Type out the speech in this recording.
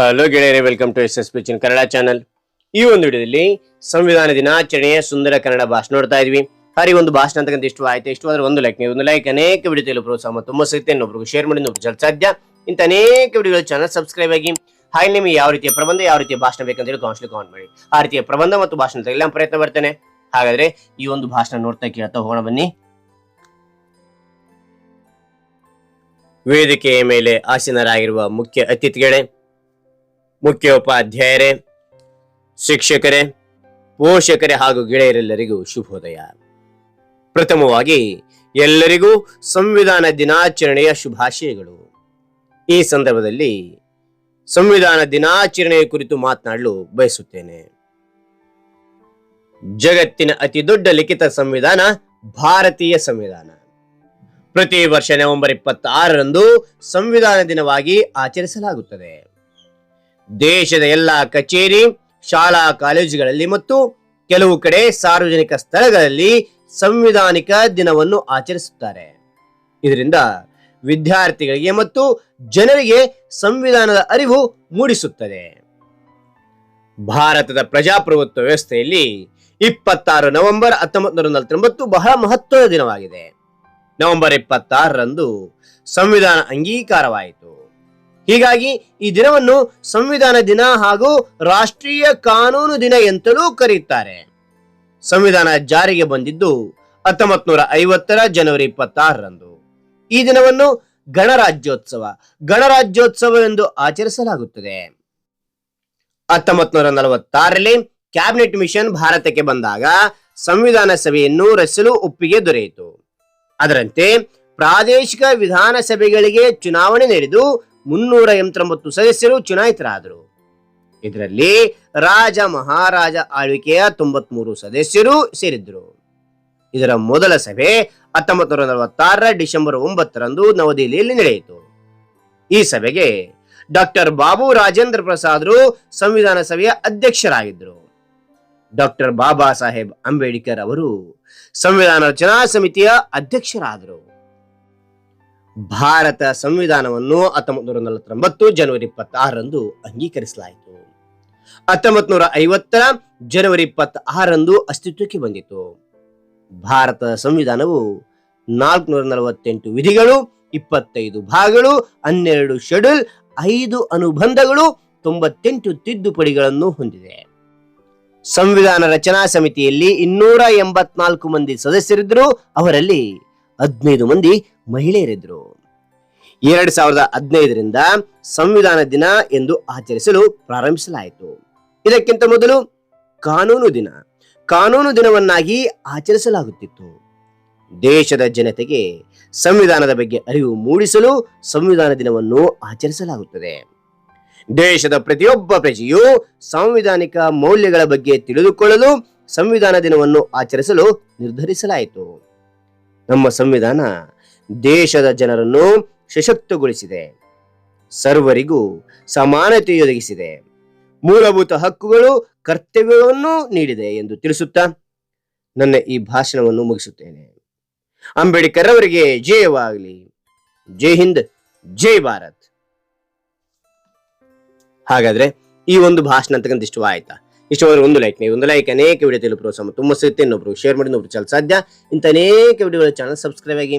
Hello ಗೆಳೆಯರೇ welcome to S S P Kannada channel ಈ ಒಂದು ವಿಡಿಯೋದಲ್ಲಿ ಸಂವಿಧಾನ ದಿನಾಚರಣೆಯ ಸುಂದರ ಕನ್ನಡ ಭಾಷಣ ನೋಡ್ತಾ ಇದ್ವಿ. ಹಾರಿ ಒಂದು ಭಾಷಣ ಅಂತಕ್ಕಂಥ ಇಷ್ಟ ಆಯ್ತು ಇಷ್ಟವಾದ್ರೆ ಒಂದು ಲೈಕ್ ನೀವು ಒಂದು ಲೈಕ್ ಅನೇಕ ವಿಡಿಯೋ ತಿಳಿಯಲು ಪ್ರೋತ್ಸಾಹ ತುಂಬ ಸಿಗುತ್ತೆ ಇನ್ನೊಬ್ರಿಗೆ ಶೇರ್ ಮಾಡಿ, ಇನ್ನೊಬ್ರು ಸಾಧ್ಯ. ಇಂಥ ಅನೇಕ ವಿಡಿಯೋಗಳು ಚಾನಲ್ ಸಬ್ಸ್ಕ್ರೈಬ್ ಆಗಿ, ಹಾಗೆ ನಿಮಗೆ ಯಾವ ರೀತಿಯ ಪ್ರಬಂಧ, ಯಾವ ರೀತಿಯ ಭಾಷಣ ಬೇಕಂತ ಹೇಳಿ ಕಾನ್ಸ್ಲಿ ಕಾಮೆಂಟ್ ಮಾಡಿ. ಆ ರೀತಿಯ ಪ್ರಬಂಧ ಮತ್ತು ಭಾಷಣ ತೆಗೆಲ್ಲ ಪ್ರಯತ್ನ ಬರ್ತೇನೆ. ಹಾಗಾದ್ರೆ ಈ ಒಂದು ಭಾಷಣ ನೋಡ್ತಾ ಕೇಳ್ತಾ ಹೋಗೋಣ ಬನ್ನಿ. ವೇದಿಕೆಯ ಮೇಲೆ ಆಸೀನರಾಗಿರುವ ಮುಖ್ಯ ಅತಿಥಿಗಳೇ ಮುಖ್ಯ ಉಪಾಧ್ಯಾಯರೇ ಶಿಕ್ಷಕರೇ, ಪೋಷಕರೇ ಹಾಗೂ ಗೆಳೆಯರೆಲ್ಲರಿಗೂ ಶುಭೋದಯ. ಪ್ರಥಮವಾಗಿ ಎಲ್ಲರಿಗೂ ಸಂವಿಧಾನ ದಿನಾಚರಣೆಯ ಶುಭಾಶಯಗಳು. ಈ ಸಂದರ್ಭದಲ್ಲಿ ಸಂವಿಧಾನ ದಿನಾಚರಣೆಯ ಕುರಿತು ಮಾತನಾಡಲು ಬಯಸುತ್ತೇನೆ. ಜಗತ್ತಿನ ಅತಿ ದೊಡ್ಡ ಲಿಖಿತ ಸಂವಿಧಾನ ಭಾರತೀಯ ಸಂವಿಧಾನ. ಪ್ರತಿ ವರ್ಷ ನವೆಂಬರ್ ಇಪ್ಪತ್ತಾರರಂದು ಸಂವಿಧಾನ ದಿನವಾಗಿ ಆಚರಿಸಲಾಗುತ್ತದೆ. ದೇಶದ ಎಲ್ಲ ಕಚೇರಿ, ಶಾಲಾ ಕಾಲೇಜುಗಳಲ್ಲಿ ಮತ್ತು ಕೆಲವು ಕಡೆ ಸಾರ್ವಜನಿಕ ಸ್ಥಳಗಳಲ್ಲಿ ಸಂವಿಧಾನಿಕ ದಿನವನ್ನು ಆಚರಿಸುತ್ತಾರೆ. ಇದರಿಂದ ವಿದ್ಯಾರ್ಥಿಗಳಿಗೆ ಮತ್ತು ಜನರಿಗೆ ಸಂವಿಧಾನದ ಅರಿವು ಮೂಡಿಸುತ್ತದೆ. ಭಾರತದ ಪ್ರಜಾಪ್ರಭುತ್ವ ವ್ಯವಸ್ಥೆಯಲ್ಲಿ ಇಪ್ಪತ್ತಾರು ನವೆಂಬರ್ ಹತ್ತೊಂಬತ್ತು ನೂರ ನಲವತ್ತೊಂಬತ್ತು ಬಹಳ ಮಹತ್ವದ ದಿನವಾಗಿದೆ. ನವೆಂಬರ್ ಇಪ್ಪತ್ತಾರರಂದು ಸಂವಿಧಾನ ಅಂಗೀಕಾರವಾಯಿತು. ಹೀಗಾಗಿ ಈ ದಿನವನ್ನು ಸಂವಿಧಾನ ದಿನ ಹಾಗೂ ರಾಷ್ಟ್ರೀಯ ಕಾನೂನು ದಿನ ಎಂತಲೂ ಕರೆಯುತ್ತಾರೆ. ಸಂವಿಧಾನ ಜಾರಿಗೆ ಬಂದಿದ್ದು ಹತ್ತೊಂಬತ್ ನೂರ ಐವತ್ತರ ಜನವರಿ ಇಪ್ಪತ್ತಾರರಂದು. ಈ ದಿನವನ್ನು ಗಣರಾಜ್ಯೋತ್ಸವ ಗಣರಾಜ್ಯೋತ್ಸವ ಎಂದು ಆಚರಿಸಲಾಗುತ್ತದೆ. ಹತ್ತೊಂಬತ್ ನೂರ ನಲವತ್ತಾರರಲ್ಲಿ ಕ್ಯಾಬಿನೆಟ್ ಮಿಷನ್ ಭಾರತಕ್ಕೆ ಬಂದಾಗ ಸಂವಿಧಾನ ಸಭೆಯನ್ನು ರಚಿಸಲು ಒಪ್ಪಿಗೆ ದೊರೆಯಿತು. ಅದರಂತೆ ಪ್ರಾದೇಶಿಕ ವಿಧಾನಸಭೆಗಳಿಗೆ ಚುನಾವಣೆ ನಡೆದು ಮುನ್ನೂರ ಎಂಬತ್ತೊಂಬತ್ತು ಸದಸ್ಯರು ಚುನಾಯಿತರಾದರು. ಇದರಲ್ಲಿ ರಾಜ ಮಹಾರಾಜ ಆಳ್ವಿಕೆಯ ತೊಂಬತ್ಮೂರು ಸದಸ್ಯರು ಸೇರಿದ್ದರು. ಇದರ ಮೊದಲ ಸಭೆ ಹತ್ತೊಂಬತ್ತು ನೂರ ನಲವತ್ತಾರರ ಡಿಸೆಂಬರ್ ಒಂಬತ್ತರಂದು ನವದೆಹಲಿಯಲ್ಲಿ ನಡೆಯಿತು. ಈ ಸಭೆಗೆ ಡಾಕ್ಟರ್ ಬಾಬು ರಾಜೇಂದ್ರ ಪ್ರಸಾದ್ರು ಸಂವಿಧಾನ ಸಭೆಯ ಅಧ್ಯಕ್ಷರಾಗಿದ್ದರು. ಡಾಕ್ಟರ್ ಬಾಬಾ ಸಾಹೇಬ್ ಅಂಬೇಡ್ಕರ್ ಅವರು ಸಂವಿಧಾನ ರಚನಾ ಸಮಿತಿಯ ಅಧ್ಯಕ್ಷರಾದರು. ಭಾರತ ಸಂವಿಧಾನವನ್ನು ಹತ್ತೊಂಬತ್ತು ನೂರ ನಲವತ್ತೊಂಬತ್ತು ಜನವರಿ ಇಪ್ಪತ್ತಾರರಂದು ಅಂಗೀಕರಿಸಲಾಯಿತು. ಹತ್ತೊಂಬತ್ತು ನೂರ ಐವತ್ತರ ಜನವರಿ ಇಪ್ಪತ್ತಾರರಂದು ಅಸ್ತಿತ್ವಕ್ಕೆ ಬಂದಿತು. ಭಾರತ ಸಂವಿಧಾನವು ನಾಲ್ಕುನೂರ ನಲವತ್ತೆಂಟು ವಿಧಿಗಳು, ಇಪ್ಪತ್ತೈದು ಭಾಗಗಳು, ಹನ್ನೆರಡು ಶೆಡ್ಯೂಲ್, ಐದು ಅನುಬಂಧಗಳು, ತೊಂಬತ್ತೆಂಟು ತಿದ್ದುಪಡಿಗಳನ್ನು ಹೊಂದಿದೆ. ಸಂವಿಧಾನ ರಚನಾ ಸಮಿತಿಯಲ್ಲಿ ಇನ್ನೂರ ಎಂಬತ್ನಾಲ್ಕು ಮಂದಿ ಸದಸ್ಯರಿದ್ದರು ಅವರಲ್ಲಿ ಹದಿನೈದು ಮಂದಿ ಮಹಿಳೆಯರಿದ್ದರು. ಎರಡು ಸಾವಿರದ ಹದಿನೈದರಿಂದ ಸಂವಿಧಾನ ದಿನ ಎಂದು ಆಚರಿಸಲು ಪ್ರಾರಂಭಿಸಲಾಯಿತು. ಇದಕ್ಕಿಂತ ಮೊದಲು ಕಾನೂನು ದಿನ. ಕಾನೂನು ದಿನವನ್ನಾಗಿ ಆಚರಿಸಲಾಗುತ್ತಿತ್ತು. ದೇಶದ ಜನತೆಗೆ ಸಂವಿಧಾನದ ಬಗ್ಗೆ ಅರಿವು ಮೂಡಿಸಲು ಸಂವಿಧಾನ ದಿನವನ್ನು ಆಚರಿಸಲಾಗುತ್ತದೆ. ದೇಶದ ಪ್ರತಿಯೊಬ್ಬ ಪ್ರಜೆಯು ಸಾಂವಿಧಾನಿಕ ಮೌಲ್ಯಗಳ ಬಗ್ಗೆ ತಿಳಿದುಕೊಳ್ಳಲು ಸಂವಿಧಾನ ದಿನವನ್ನು ಆಚರಿಸಲು ನಿರ್ಧರಿಸಲಾಯಿತು. ನಮ್ಮ ಸಂವಿಧಾನ ದೇಶದ ಜನರನ್ನು ಸಶಕ್ತಗೊಳಿಸಿದೆ. ಸರ್ವರಿಗೂ ಸಮಾನತೆ ಒದಗಿಸಿದೆ. ಮೂಲಭೂತ ಹಕ್ಕುಗಳು ಕರ್ತವ್ಯವನ್ನು ನೀಡಿದೆ ಎಂದು ತಿಳಿಸುತ್ತಾ ನನ್ನ ಈ ಭಾಷಣವನ್ನು ಮುಗಿಸುತ್ತೇನೆ. ಅಂಬೇಡ್ಕರ್ ಅವರಿಗೆ ಜಯವಾಗಲಿ. ಜೈ ಹಿಂದ್, ಜೈ ಭಾರತ್. ಹಾಗಾದ್ರೆ ಈ ಒಂದು ಭಾಷಣ ಅಂತಕ್ಕಂಥ ಇಷ್ಟ ಇಷ್ಟವಾದ್ರೆ ಒಂದು ಲೈಕ್ ನೀವು ಒಂದು ಲೈಕ್ ಅನೇಕ ವಿಡಿಯೋ ತಿಳಿದು ಪ್ರೋತ್ಸಾಹ ತುಂಬ ಸಿಗುತ್ತೆ ಇನ್ನೊಬ್ರು ಶೇರ್ ಮಾಡಿ, ಇನ್ನೊಬ್ರು ಚಾನಲ್ ಸಾಧ್ಯ. ಇಂಥ ಅನೇಕ ವಿಡಿಯೋಗಳ ಚಾನಲ್ ಸಬ್ಸ್ಕ್ರೈಬ್ ಆಗಿ